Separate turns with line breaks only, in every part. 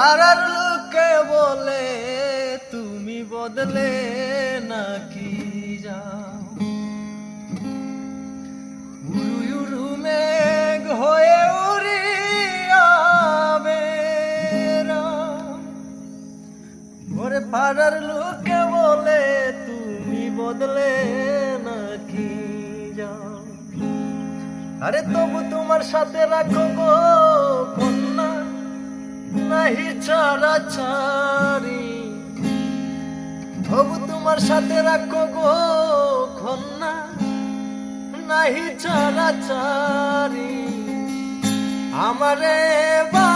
পাড়ার লোকে বলে, তুমি বদলে নাকি যাও? উড়ু উড়ু মেঘ হয়ে উড়িয়াবে ওরে পাড়ার লোকে বলে, তুমি বদলে নাকি যাও? আরে তবু তোমার সাথে রাখো গো নাহি ছাড়া ছাড়ি। তবু তোমার সাথে রাখো গো খন্না নাহি ছাড়া ছাড়ি। আমারে বানাই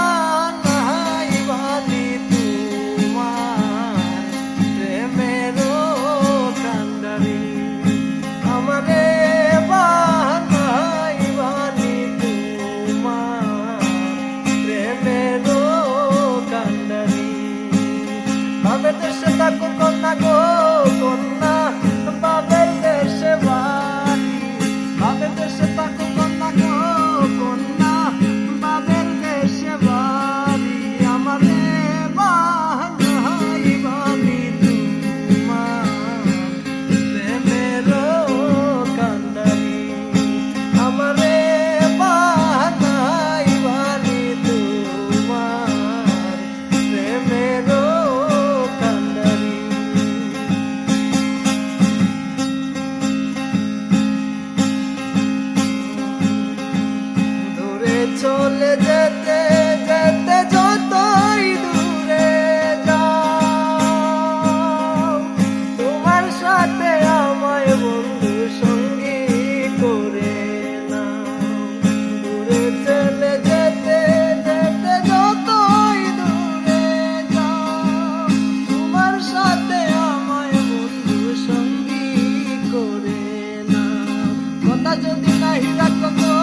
যদি নাহি রাখো